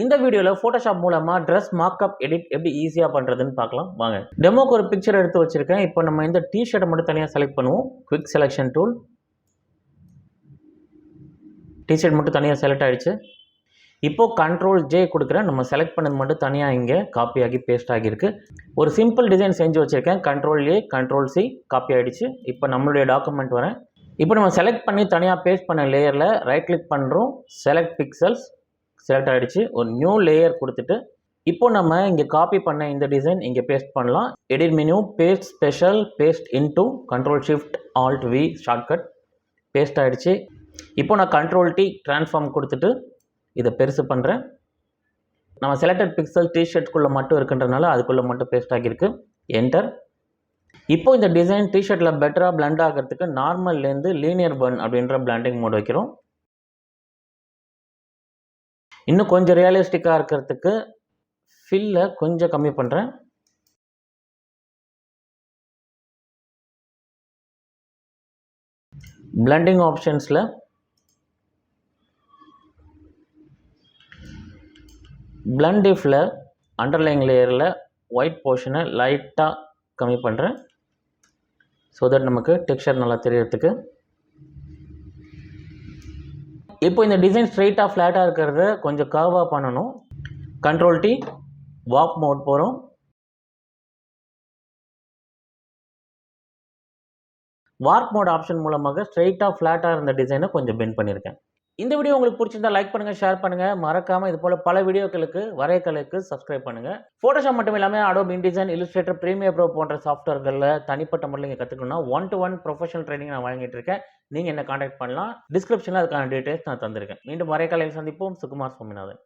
இந்த வீடியோவில் ஃபோட்டோஷாப் மூலமாக ட்ரெஸ் மார்க்அப் எடிட் எப்படி ஈஸியாக பண்ணுறதுன்னு பார்க்கலாம். வாங்க. டெமோக்கு ஒரு பிக்சர் எடுத்து வச்சுருக்கேன். இப்போ நம்ம இந்த டிஷர்ட்டை மட்டும் தனியாக செலக்ட் பண்ணுவோம். குவிக் செலெக்ஷன் டூல் டிஷர்ட் மட்டும் தனியாக செலக்ட் ஆகிடுச்சு இப்போது கண்ட்ரோல் ஜே கொடுக்குறேன். நம்ம செலக்ட் பண்ணது மட்டும் தனியாக இங்கே காப்பி ஆகி பேஸ்ட் ஆகியிருக்கு. ஒரு சிம்பிள் டிசைன் செஞ்சு வச்சுருக்கேன். Control A control C copy ஆகிடுச்சு இப்போ நம்மளுடைய டாக்குமெண்ட் வரேன். இப்போ நம்ம செலக்ட் பண்ணி தனியாக பேஸ்ட் பண்ண லேயரில் ரைட் கிளிக் பண்ணுறோம் செலக்ட் பிக்சல்ஸ் செலக்ட் ஆகிடுச்சு ஒரு நியூ லேயர் கொடுத்துட்டு இப்போ நம்ம இங்கே காப்பி பண்ண இந்த டிசைன் இங்கே பேஸ்ட் பண்ணலாம். Edit menu paste special paste into control shift alt V shortcut paste ஆகிடுச்சு இப்போ நான் கண்ட்ரோல் டி ட்ரான்ஸ்ஃபார்ம் கொடுத்துட்டு இதை பெருசு பண்ணுறேன் நம்ம செலக்டட் பிக்சல் டிஷர்ட்குள்ளே மட்டும் இருக்குன்றனால அதுக்குள்ளே மட்டும் பேஸ்ட் ஆகியிருக்கு. என்டர் இப்போ இந்த டிசைன் டிஷர்ட்டில் பெட்டராக பிளண்ட் ஆகிறதுக்கு நார்மல்லேருந்து லீனியர் பர்ன் அப்படின்ற பிளாண்டிங் மோட் வைக்கிறோம். இன்னும் கொஞ்சம் ரியலிஸ்டிக்காக இருக்கிறதுக்கு ஃபில்லை கொஞ்சம் கம்மி பண்ணுறேன் பிளண்டிங் ஆப்ஷன்ஸில் பிளண்ட் இஃபில் அண்டர்லைங் லேயரில் ஒயிட் போர்ஷனை லைட்டாக கம்மி பண்ணுறேன் ஸோ தட் நமக்கு டெக்ஸ்டர் நல்லா தெரியறதுக்கு. இப்போ இந்த டிசைன் ஸ்ட்ரைட்டாக ஃப்ளாட்டாக இருக்கிறத கொஞ்சம் கர்வாக பண்ணணும். கண்ட்ரோல் டி வாக் மோட் போகிறோம் வார்க் மோட் ஆப்ஷன் மூலமாக ஸ்ட்ரைட்டாக ஃப்ளாட்டாக இருந்த டிசைனை கொஞ்சம் பெண்ட் பண்ணியிருக்கேன் இந்த வீடியோ உங்களுக்கு பிடிச்சிருந்தா லைக் பண்ணுங்கள் ஷேர் பண்ணுங்கள் மறக்காமல் இது போல் பல வீடியோக்களுக்கு வரையக்கலைக்கு சப்ஸ்கிரைப் பண்ணுங்கள் ஃபோட்டோஷாப் மட்டும் இல்லாமல் Adobe InDesign Illustrator Premiere Pro போன்ற சாஃப்ட்வேர்களில் தனிப்பட்ட முறையில் நீங்கள் கற்றுக்கணும்னா one to one professional training நான் வழங்கிட்டு இருக்கேன். நீங்கள் என்ன காண்டாக்ட் பண்ணலாம்? டிஸ்கிரிப்ஷனில் அதுக்கான டீட்டெயில்ஸ் நான் தந்திருக்கேன். மீண்டும் வரையக்கலையில் சந்திப்போம். சுகுமார் சுவாமிநாதன்.